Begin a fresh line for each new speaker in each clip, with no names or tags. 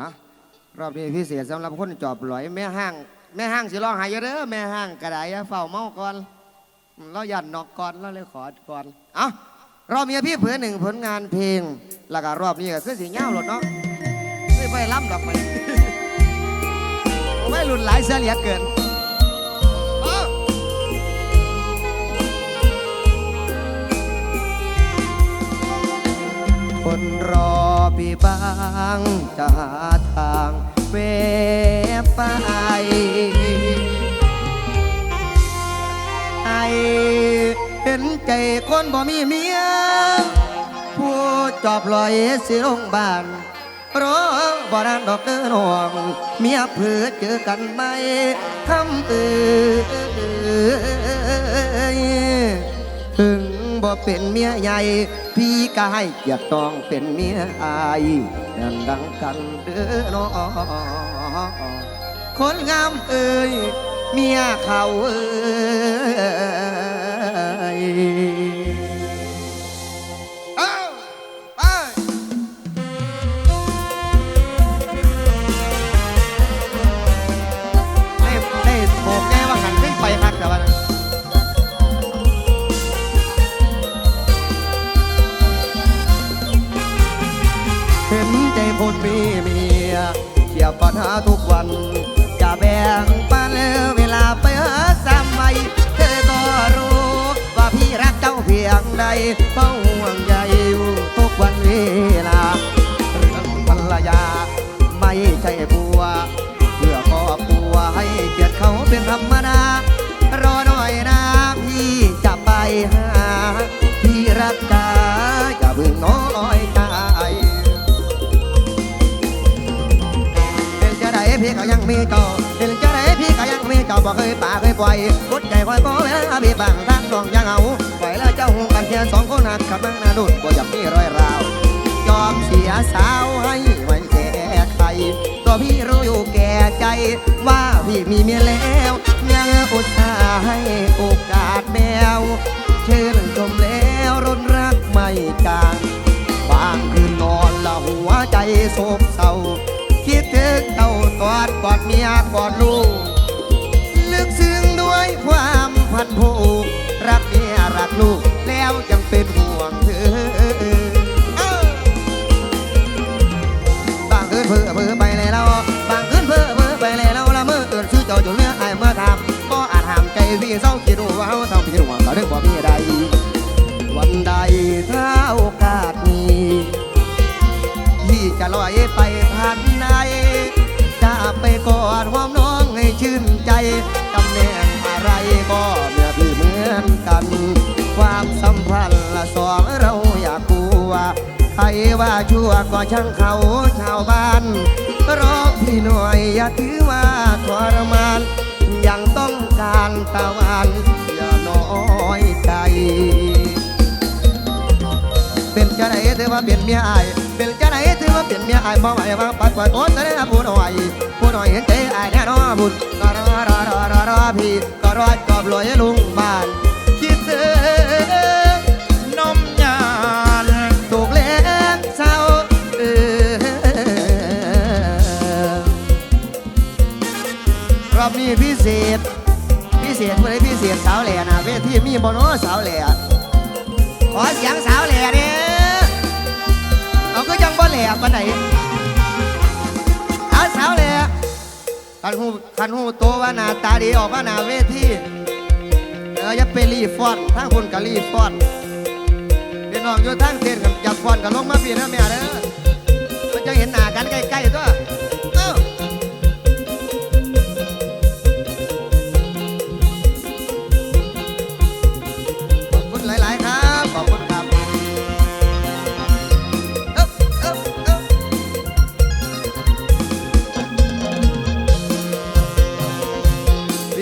อะรอบนี้พิเศษสำหรับคนจอบหลอยแม่ห้าง แม่ห้างสิร้องหายเยอะเด้อแม่ห้างกระไดอย่าเฝ้าเมาก่อนเราหยันนอกก่อนเราเลยขอก่อนอ้ารอบนี้พี่เผื่อหนึ่งผลงานเพลงแล้วก็รอบนี้ก็คือสีเงาหลดเนาะไม่ไปล้ำดอกมันไม่รุนหลายเสียเหลียเกินคนรอ พี่บางจะหาทางเวไปไอเห็นใจคนบ่มีเมียผู้จอบลอยสิลงบ้านรอบ่นานดอกเดินห่วงเมียเพื่อเจอกันไหมคำเอ่ยถึง บ่เป็นเมียใหญ่ พี่ก็ให้เกียรติต้องเป็นเมียอายดังดังกันเด้อน้องคนงามเอ่ยเมียเขาเอ่ย คนมีเมียเกี่ยวปัญหาทุกวันจะแบ่งปันเวลาไปหาสามัยเธอก็รู้ว่าพี่รักเจ้าเพียงใดเฝ้าห่วงใยอยู่ทุกวันเวลาเรื่องภรรยาไม่ใช่บัว เพื่อครอบครัวให้เกียรติเขาเป็นธรรมดา บ่เคยป่าเคยปล่อยกดใจคอยบ่เวลาพี่บังทางน้องยังเอาปล่อยแล้วเจ้าหูกันแค่สองคนหักกับนางนาดุดบ่อยากมีรอยราว ยอมเสียสาวให้ไว้แก่ใครตัวพี่รู้อยู่แก่ใจ ว่าพี่มีเมียแล้วยังอุตส่าห์ให้โอกาสแมวเชิญชมแล้วรนรักไม่จางบางคืนนอนละหัวใจโศกเศร้า คิดถึงเจ้ากอดกอดเมียกอดลูก ยความพันผูกรักเมียรักลูก แล้วยังเป็นห่วงเธอาบางคืนเพ้อเพ้อไปเลยแล้วบางคืนเพ้อเพ้อไปเลยแล้วละเมื่อเกินชื่อเจ้าจนเมื่อไอเมื่อทำก็อาจหามใจพี่เศร้าคิดว่าเขาทำผิดหวังก็เรื่องบ่มีใด วันใดถ้าโอกาสมีพี่จะลอยไปพันใดจะไปกอดหอมน้องให้ชื่นใจ ก็เมื่อพี่เหมือนกัน ความสัมพันธ์ละสองเราอยากกลัว ใครว่าชั่วก็ช่างเขาชาวบ้านรอพี่หน่อยอย่าถือว่าทรมาน ยังต้องการตะวันอย่าน้อยใจ จะไหนถือว่าเป็นเมียอายเป็นจะไหนถือว่าเป็นเมียอายมองไปว่าปัดปัดโอ้แสดงผู้หน่อยผู้หน่อยเห็นใจอายแน่นอนบุญก็รอรอรอรอรอพี่ก็รอดกอบลอยลุงบ้านคิดถึง
นมยาน
ถูกเลี้ยงเศร้าเออรอบนี้พิเศษพิเศษเพื่อพิเศษสาวแหล่นะเวทีมีบโนสาวแหล่ขอเสียงสาวแหล่เนี่ ยังบ่แหล่ปานไหนอาสาวแหล่คันหูคันหูโตว่าหน้าตาดีออกมาหน้าเวทีเอออย่าไปรีฟอนทางคนก็รีฟอนพี่น้องอยู่ทางเต้นกับอยากฟอนกับลงมาพี่นะแม่เด้อมันจะเห็นหน้ากันใกล้ๆตัว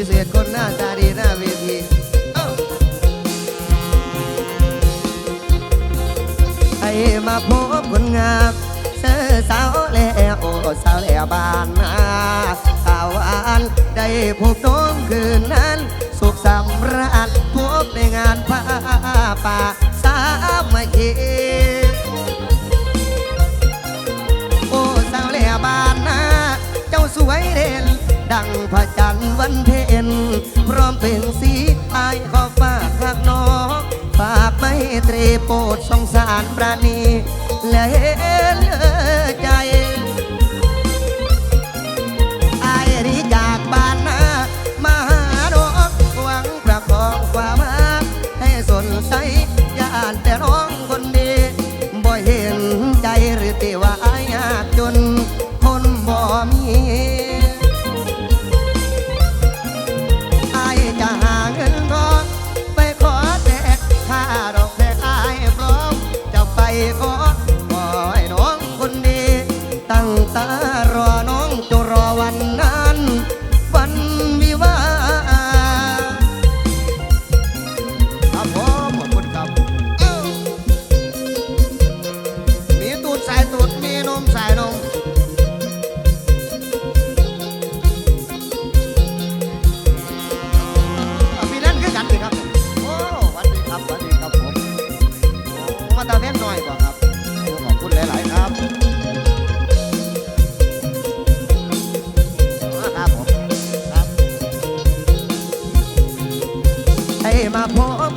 พิเศษคนหน้าตาดีหน้าเวทีเอ้มาพบคนงามเสือสาวแล้วโอสาวแล้วบ้านนาสาวอันได้พบน้องคืนนั้น สุขสำราญพบในงานผ้าป่าสามัคคี ดังพระจันทร์วันเพ็ญพร้อมเป็นสีอายขอฝากหักน้องฝากไม่เตรโปรดสงสารปราณีและเห็น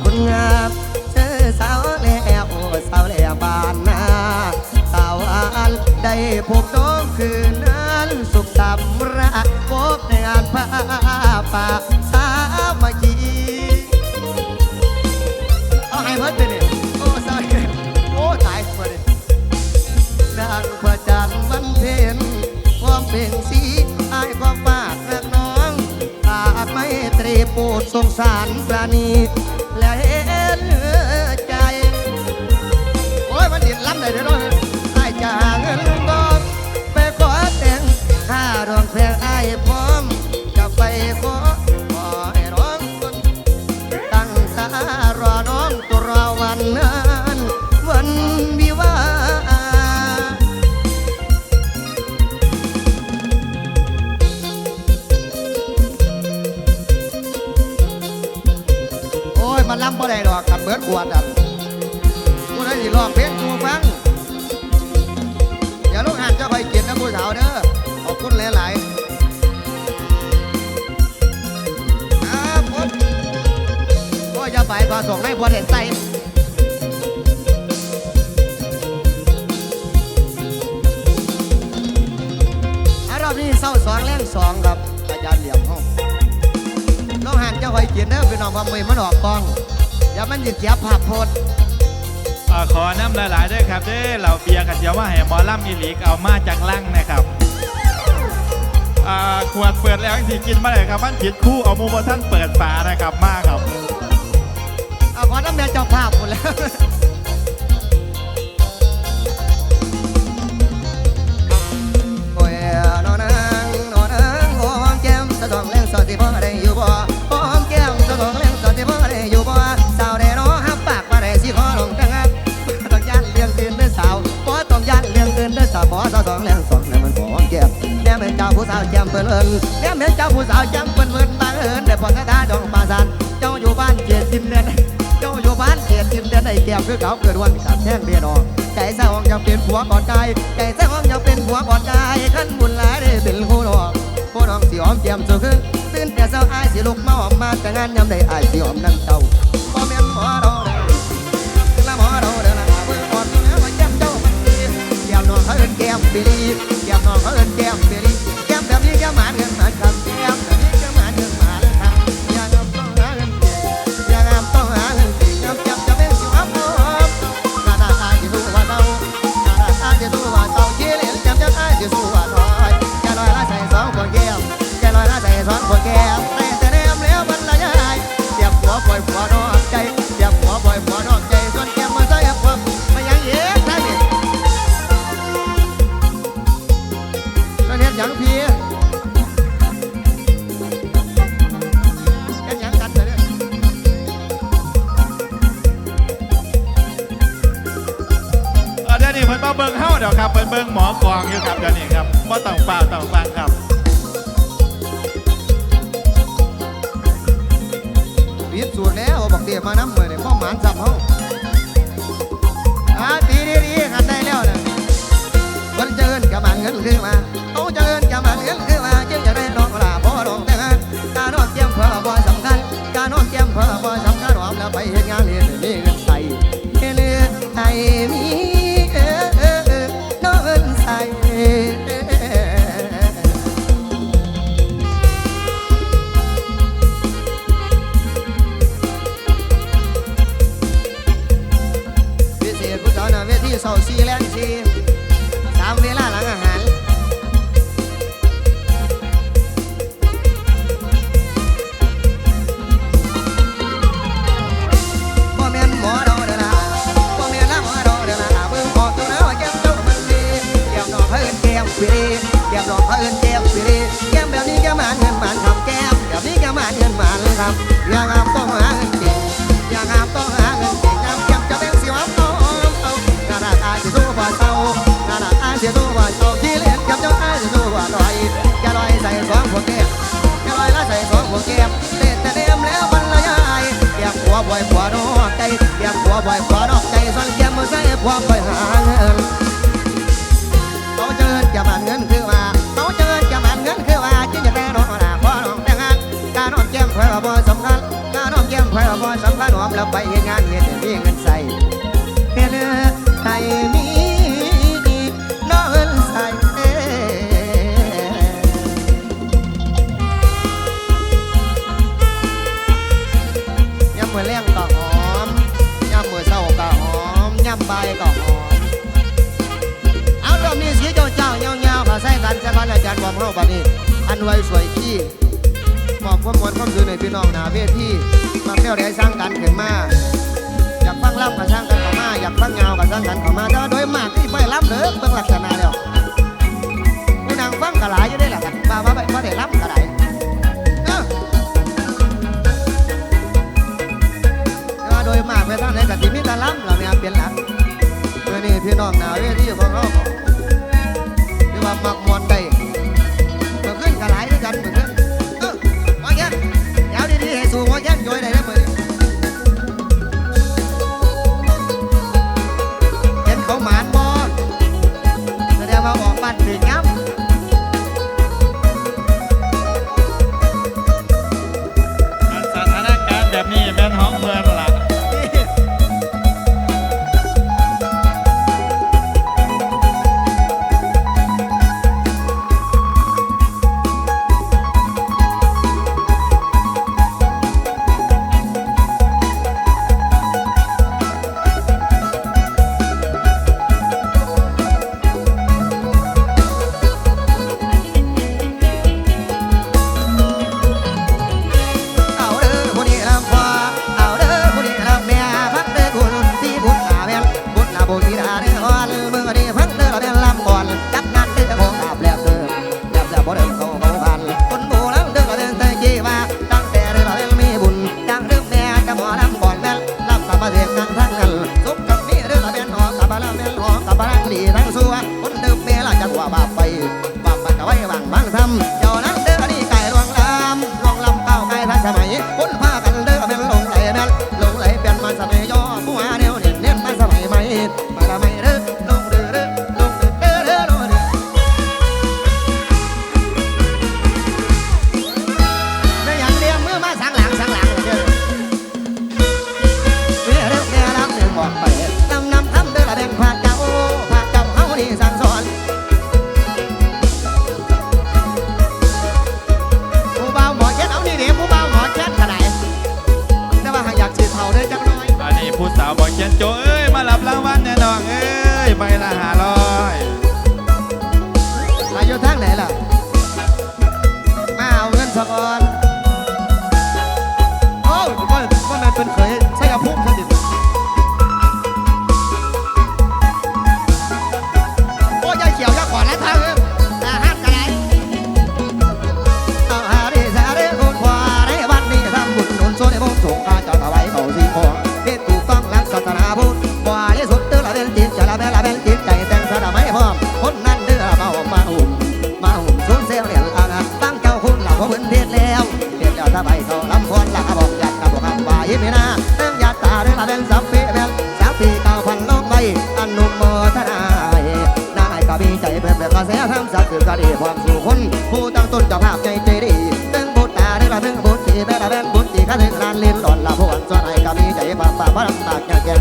คุณงามเจอสาวแล้วสาวแล้วบานนาสาวอันได้พบน้องคืนนั้นสุขสำราญพบในงานผ้าป่าสามัคคีเอาให้เพิ่นไปเนี่ยโอ้สายโอ้ตายเพิ่นดังพระจันทร์วันเพ็ญความเป็นสีอายความฝากรักน้องอาจไม่ตรีโปรดสงสารปราณี และ โอ้ยมันล้ำบ่ได้ดอกกันเบิดขวดอะกูได้สิร้องเพลงกูฟังอย่าลูกหันเจ้าไปกินนะผู้สาวเด้อขอบคุณหลายๆครับผมโอ้ยจะไปก็ส่งให้พอเห็นใจอารอบนี้เศร้าสองแรงสองครับ ไว้เกียนเด้อพี่น้องพามือมันออกกองอย่ามันหยิบเสียภาพโพด
อ่าขอน้ำหลายๆด้วยครับเด้อเหล่าเบียร์กันเดี๋ยวว่าแห่หมอลำอีหลีกเอามาจากลังนะครับอ่าขวดเปิดแล้วสิกินมาเลยครับมันผิดคู่เอามูบท่านเปิดฝานะครับมาครับ
เอาขอน้ำแม่เจ้าภาพหมดแล้วาผู้สาวแก้มเปิ้นเอิ้นแน่เป็นเจ้าผู้สาวแก้มเปิ้นเอิ้นบังเอิญได้พอสะทาดองปาสานเจ้าอยู่บ้านเกียรติดินเดือนเจ้าอยู่บ้านเกียรติดินเดือนไอ้แก้วคือเขาเกิดวันขาดแท่งเบียดอกใจเศร้ายังเป็นผัวก่อนกายใจเศร้ายังเป็นผัวก่อนกายขั้นบุญหลายได้เป็นคู่ดอกคู่ดอกสีหอมแก้มสุขึ้นตื่นแต่เช้าอายสิลุกมาหอมมาแต่งานยามใดอายสิหอมนั่งเจ้าบ่แม่นหมอดอกเด้อละหมอดอกเด้อละเบิ่งอ่อนแล้วว่าแก้มเจ้ามันดีแก้มน้องเขาเอิ้นแก้มปีรีแก้มน้องเขาเอิ้นแก้มปีรี แก้ม บ่อยขอดอกใจส้อนเกียมมือใส่พ
วกคอ
ยหาเงินเขาเจอจะมาเงินคือว่าเขาเจอจะมาเงินคือว่าจึงจะแต่นอนหนาพอน้องแต่งงานการน้องเกียมคอยบ่สำคัญการน้องเกียมคอยบ่สำคัญหอมแล้วไปงานเงินมีเงินใส่เงินไทยมี ใบก็หอมเอาดอกนี้สีเจ้าเจ้าเงาเงามาใส่กันใส่กันอาจารย์บอกโรคแบานี้ อันไว้สวยขี้บอกความมวลความสื่อในพี่น้องนาเวทีมาเที่ยวได้สร้างกันเขึ้นมาอยากฟังรับกับสร้างกันเข้ามาอยากฟังเงากับสร้างกันเข้ามาแต่โดยมากที่ไม่ล่ำเด้อเบื้องลักษณะเดียวผู้นางฟังกะหลายอยู่ได้หรอกับ้า
บ้า
ไปว่าแต่ล่ำกระไรโดยมากไปสร้างไหนก็ที่มีแต่ล่ำเราเนี่ยเป็นหลักี่น้องหนาเวทีของเราหรือว่ามักมอนได้เมื่อขึ้นกระไหล
ด้วยกั
นเมื่อขึ้นเออมาแย่ยาวดีๆให้สูงมาแย่ย้อยได้เลยเห็นเขาหมานบอแสดงว่าออกบ้านถึงงับ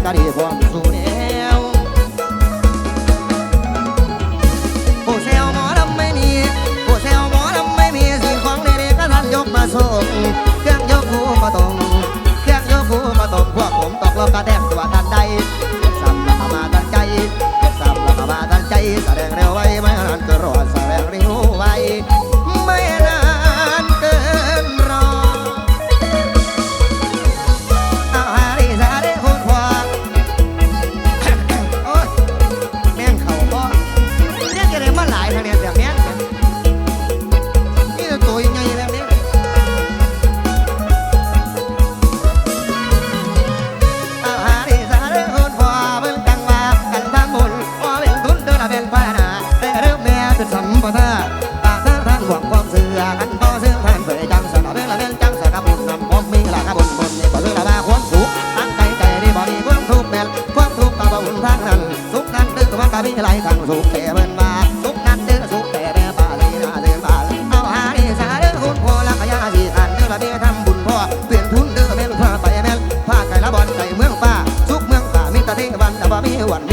Caribe. never be one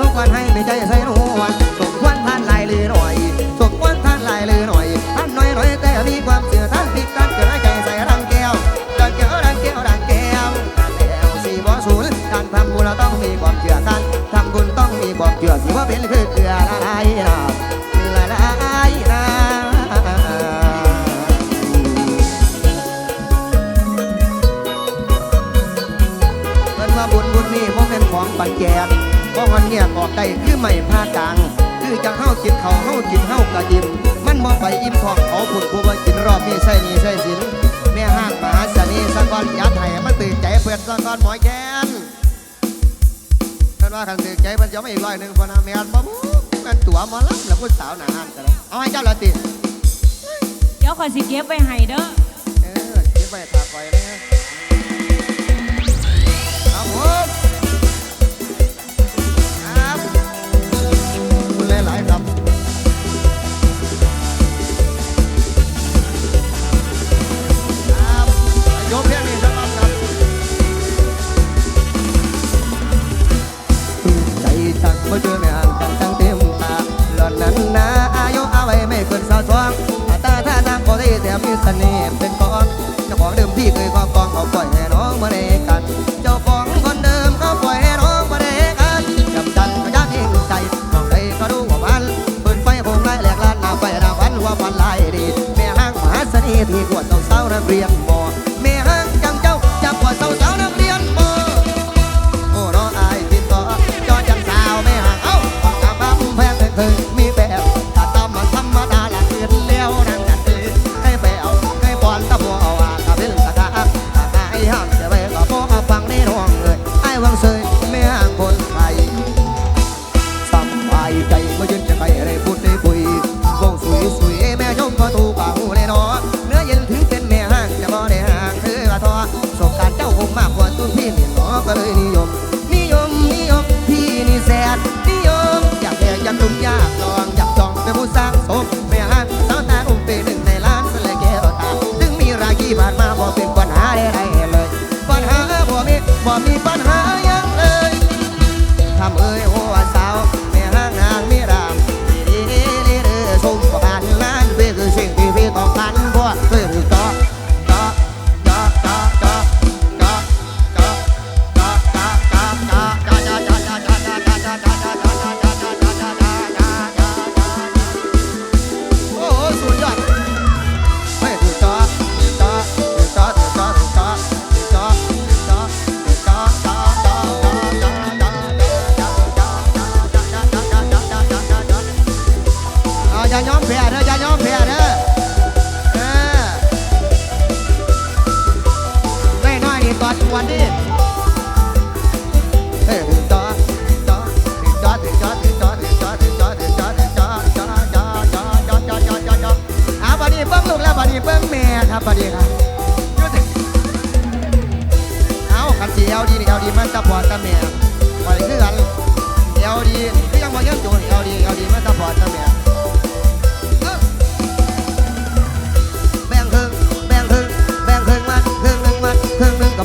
ทุกวันให้ไม่ใจใส่นวล y tiempo en Jaime.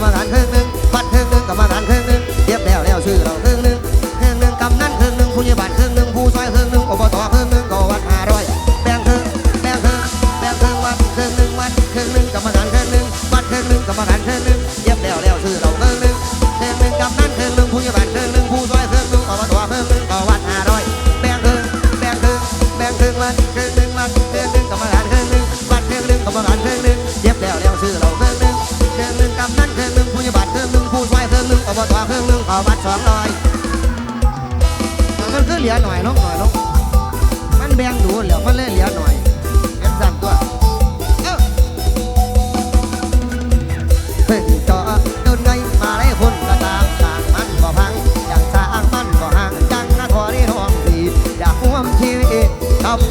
มาหล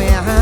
yeah.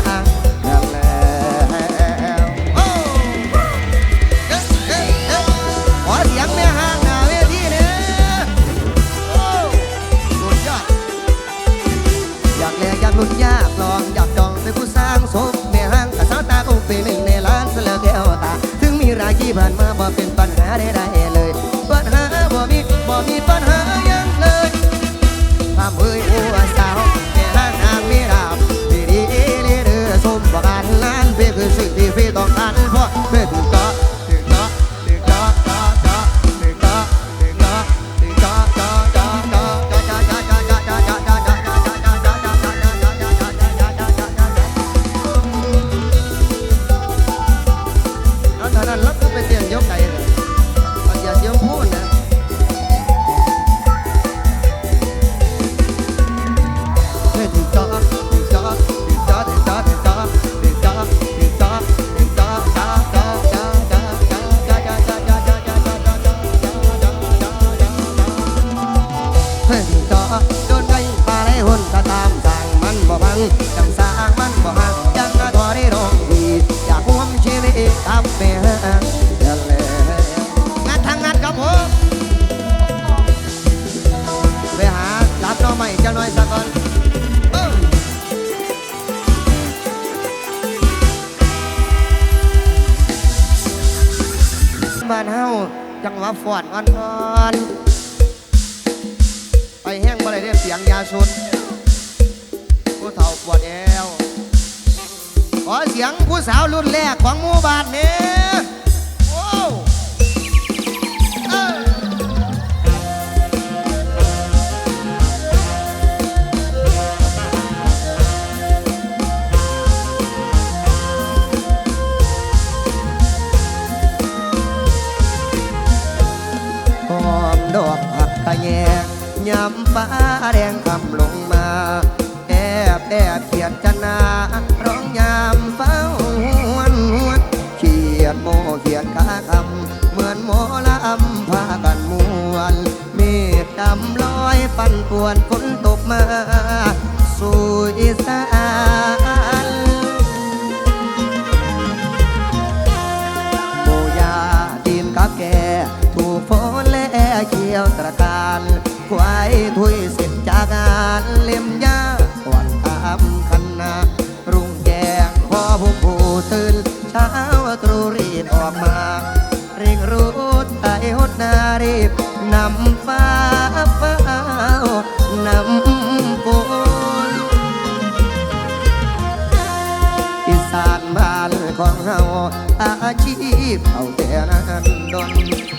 ีบเอาแต่นั้นดน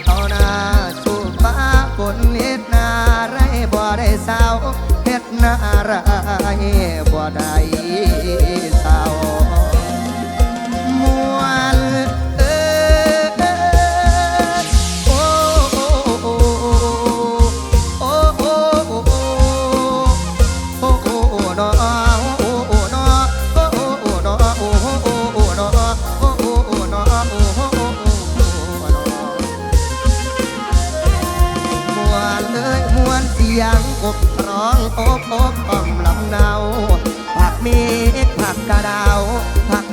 เอาหน้าสู่ฟ้าฝนเฮ็ดนาไรบ่ได้สาวเฮ็ดนาไรบ่ได้ ยมวนเสียงอกร้องโอบโอบอ้อมลำเนาผักมีผักกระดาวผัก